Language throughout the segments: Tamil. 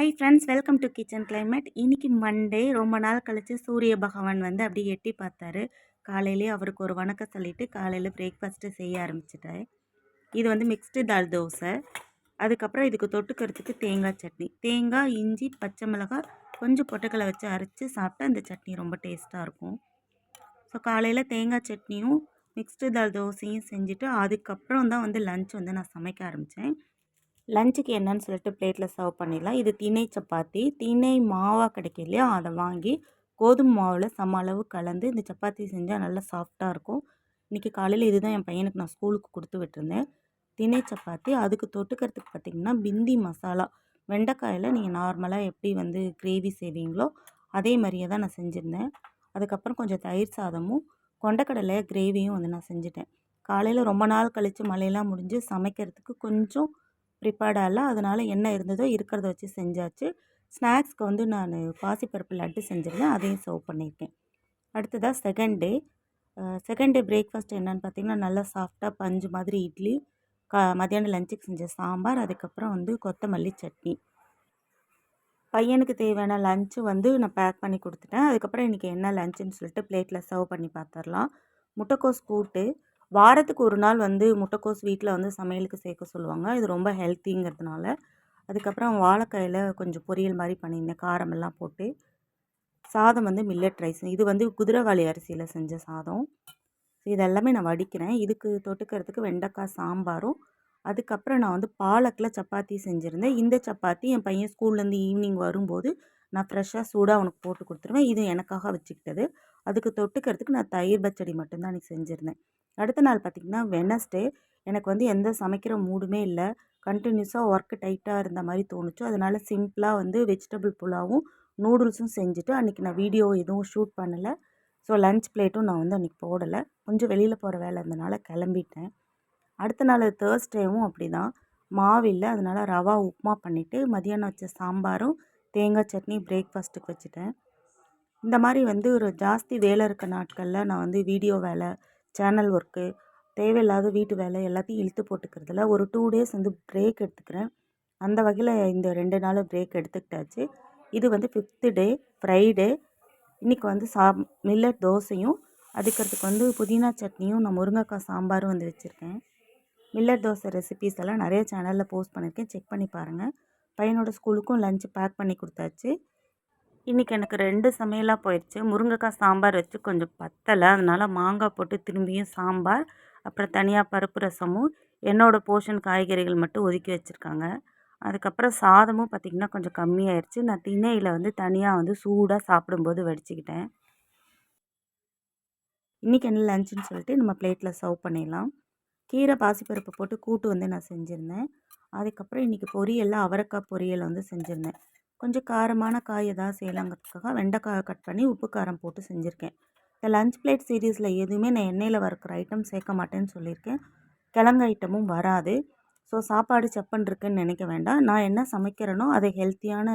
Hi friends welcome to kitchen climate இன்றைக்கி மண்டே ரொம்ப நாள் கழித்து சூரிய பகவான் வந்து அப்படியே எட்டி பார்த்தாரு. காலையிலே அவருக்கு ஒரு வணக்கம் சொல்லிவிட்டு காலையில் பிரேக்ஃபாஸ்ட்டு செய்ய ஆரம்பிச்சிட்டேன் இது வந்து மிக்ஸ்டு தால் தோசை. அதுக்கப்புறம் இதுக்கு தொட்டுக்கிறதுக்கு தேங்காய் சட்னி. தேங்காய் இஞ்சி பச்சை மிளகாய் கொஞ்சம் பொட்டுக்கலை வச்சு அரைச்சி சாப்பிட்டா அந்த சட்னி ரொம்ப டேஸ்ட்டாக இருக்கும். ஸோ காலையில் தேங்காய் சட்னியும் மிக்ஸ்டு தால் தோசையும் செஞ்சுட்டு அதுக்கப்புறம் தான் வந்து லஞ்ச் வந்து நான் சமைக்க ஆரம்பித்தேன் லஞ்சுக்கு என்னன்னு சொல்லிட்டு பிளேட்டில் சர்வ் பண்ணிடலாம். இது திணை சப்பாத்தி. திணை மாவாக கிடைக்கும் இல்லையா? அதை வாங்கி கோதுமை மாவில் சம அளவு கலந்து இந்த சப்பாத்தி செஞ்சால் நல்லா சாஃப்டாக இருக்கும். இன்றைக்கி காலையில் இதுதான் என் பையனுக்கு நான் ஸ்கூலுக்கு கொடுத்து விட்டுருந்தேன். திணை சப்பாத்தி. அதுக்கு தொட்டுக்கிறதுக்கு பார்த்திங்கன்னா பிந்தி மசாலா. வெண்டைக்காயில் நீங்கள் நார்மலாக எப்படி வந்து கிரேவி செய்வீங்களோ அதே மாதிரியே தான் நான் செஞ்சுருந்தேன். அதுக்கப்புறம் கொஞ்சம் தயிர் சாதமும் கொண்டக்கடலை கிரேவியும் வந்து நான் செஞ்சுட்டேன். காலையில் ரொம்ப நாள் கழித்து மழையெல்லாம் முடிஞ்சு சமைக்கிறதுக்கு கொஞ்சம் ப்ரிப்பேர்டாக இல்லை அதனால் என்ன இருந்ததோ இருக்கிறத வச்சு செஞ்சாச்சு. ஸ்நாக்ஸ்க்கு வந்து நான் பாசிப்பருப்பு லட்டு செஞ்சுருந்தேன் அதையும் சர்வ் பண்ணியிருக்கேன். அடுத்ததாக second day second day breakfast என்னென்னு பார்த்தீங்கன்னா நல்லா சாஃப்டாக பஞ்சு மாதிரி இட்லி கா மத்தியானம் லஞ்சுக்கு செஞ்ச சாம்பார் அதுக்கப்புறம் வந்து கொத்தமல்லி சட்னி. பையனுக்கு தேவையான லஞ்சு வந்து நான் பேக் பண்ணி கொடுத்துட்டேன். அதுக்கப்புறம் இன்றைக்கி என்ன லஞ்சுன்னு சொல்லிட்டு பிளேட்டில் சர்வ் பண்ணி பார்த்துடலாம் முட்டைக்கோஸ் கூட்டு. வாரத்துக்கு ஒரு நாள் வந்து முட்டைக்கோஸ் வீட்டில் வந்து சமையலுக்கு சேர்க்க சொல்லுவாங்க. இது ரொம்ப ஹெல்த்திங்கிறதுனால. அதுக்கப்புறம் வாழைக்காயில் கொஞ்சம் பொரியல் மாதிரி பண்ணியிருந்தேன். காரமெல்லாம் போட்டு. சாதம் வந்து மில்லட் ரைஸ் இது வந்து குதிரைவாளி அரிசியில் செஞ்ச சாதம். இது எல்லாமே நான் வடிக்கிறேன். இதுக்கு தொட்டுக்கிறதுக்கு வெண்டைக்காய் சாம்பாரும். அதுக்கப்புறம் நான் வந்து பாலக்கில் சப்பாத்தி செஞ்சுருந்தேன். இந்த சப்பாத்தி என் பையன் ஸ்கூல்லேருந்து ஈவினிங் வரும்போது நான் ஃப்ரெஷ்ஷாக சூடாக அவனுக்கு போட்டு கொடுத்துருவேன். இது எனக்காக வச்சுக்கிட்டது. அதுக்கு தொட்டுக்கிறதுக்கு நான் தயிர் பச்சடி மட்டும்தான் அன்றைக்கி செஞ்சுருந்தேன். அடுத்த நாள் பார்த்திங்கன்னா வெனஸ்டே எனக்கு வந்து எந்த சமைக்கிற மூடுமே இல்லை. கண்டினியூஸாக ஒர்க்கு டைட்டாக இருந்த மாதிரி தோணுச்சு. அதனால் சிம்பிளாக வந்து வெஜிடபிள் புலாவும் நூடுல்ஸும் செஞ்சுட்டு அன்றைக்கி நான் வீடியோ எதுவும் ஷூட் பண்ணலை. ஸோ லன்ச் பிளேட்டும் நான் வந்து அன்றைக்கி போடலை. கொஞ்சம் வெளியில் போகிற வேலை இருந்தனால கிளம்பிட்டேன். அடுத்த நாள் தேர்ஸ்டேவும் அப்படி தான் இல்லை. அதனால் ரவா உப்புமா பண்ணிவிட்டு மதியானம் வச்ச சாம்பாரும் தேங்காய் சட்னி பிரேக்ஃபாஸ்ட்டுக்கு வச்சுட்டேன். இந்த மாதிரி வந்து ஒரு ஜாஸ்தி வேலை இருக்க நாட்களில் நான் வந்து வீடியோ வேலை சேனல் ஒர்க்கு தேவையில்லாத வீட்டு வேலை எல்லாத்தையும் இழுத்து போட்டுக்கிறதுல ஒரு டூ டேஸ் வந்து பிரேக் எடுத்துக்கிறேன். அந்த வகையில் இந்த ரெண்டு நாளும் பிரேக் எடுத்துக்கிட்டாச்சு. இது வந்து ஃபிஃப்த்து டே ஃப்ரைடே இன்றைக்கி வந்து சா மில்லட் தோசையும் அதுக்கிறதுக்கு வந்து புதினா சட்னியும் நான் முருங்கைக்காய் சாம்பாரும் வந்து வச்சுருக்கேன். மில்லட் தோசை ரெசிபீஸ் எல்லாம் நிறைய சேனலில் போஸ்ட் பண்ணியிருக்கேன் செக் பண்ணி பாருங்கள் பையனோட ஸ்கூலுக்கும் லஞ்சு பேக் பண்ணி கொடுத்தாச்சு. இன்றைக்கி எனக்கு ரெண்டு சமையலாக போயிடுச்சு. முருங்கைக்காய் சாம்பார் வச்சு கொஞ்சம் பத்தலை. அதனால் மாங்காய் போட்டு திரும்பியும் சாம்பார் அப்புறம் தனியாக பருப்பு ரசமும் என்னோடய போர்ஷன் காய்கறிகள் மட்டும் ஒதுக்கி வச்சுருக்காங்க. அதுக்கப்புறம் சாதமும் பார்த்திங்கன்னா கொஞ்சம் கம்மியாயிடுச்சு நான் திணையில் வந்து தனியாக வந்து சூடாக சாப்பிடும்போது வடிச்சுக்கிட்டேன். இன்றைக்கி என்ன லஞ்சுன்னு சொல்லிட்டு நம்ம பிளேட்டில் சர்வ் பண்ணிடலாம். கீரை பாசிப்பருப்பு போட்டு கூட்டு வந்து நான் செஞ்சுருந்தேன். அதுக்கப்புறம் இன்றைக்கி பொரியலில் அவரைக்காய் பொரியல் வந்து செஞ்சுருந்தேன். கொஞ்சம் காரமான காய் எதாவது செய்யலாங்கிறதுக்காக வெண்டைக்காய் கட் பண்ணி உப்பு காரம் போட்டு செஞ்சுருக்கேன். இந்த லஞ்ச் பிளேட் சீரீஸில் எதுவுமே நான் எண்ணெயில் வறுக்கிற ஐட்டம் சேர்க்க மாட்டேன்னு சொல்லியிருக்கேன். கிழங்கு ஐட்டமும் வராது. ஸோ சாப்பாடு செப்பன்ருக்குன்னு நினைக்க வேண்டாம். நான் என்ன சமைக்கிறேனோ அதை ஹெல்த்தியான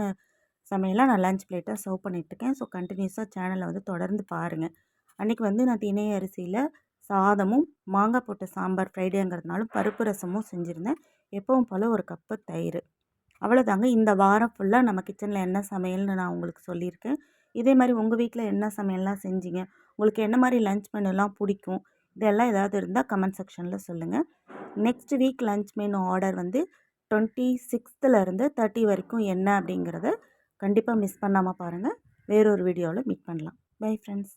சமையலாக நான் லஞ்ச் பிளேட்டாக சர்வ் பண்ணிகிட்ருக்கேன் ஸோ கண்டினியூஸாக சேனலை வந்து தொடர்ந்து பாருங்கள் அன்றைக்கி வந்து நான் திணை அரிசியில் சாதமும் மாங்காய் போட்ட சாம்பார் ஃப்ரைடேங்கிறதுனாலும் பருப்பு ரசமும் செஞ்சுருந்தேன். எப்பவும் போல் ஒரு கப்பு தயிர். அவ்வளோதாங்க இந்த வாரம் ஃபுல்லாக நம்ம கிச்சனில் என்ன சமையல்னு நான் உங்களுக்கு சொல்லியிருக்கேன். இதே மாதிரி உங்கள் வீட்டில் என்ன சமையல்லாம் செஞ்சீங்க? உங்களுக்கு என்ன மாதிரி லஞ்ச் மெனுலாம் பிடிக்கும்? இதெல்லாம் ஏதாவது இருந்தால் கமெண்ட் செக்ஷனில் சொல்லுங்கள் next week lunch menu order வந்து டுவெண்ட்டி சிக்ஸ்த்துலேருந்து தேர்ட்டி வரைக்கும் என்ன அப்படிங்கிறத கண்டிப்பாக மிஸ் பண்ணாமல் பாருங்கள் வேறொரு வீடியோவில் மீட் பண்ணலாம். Bye friends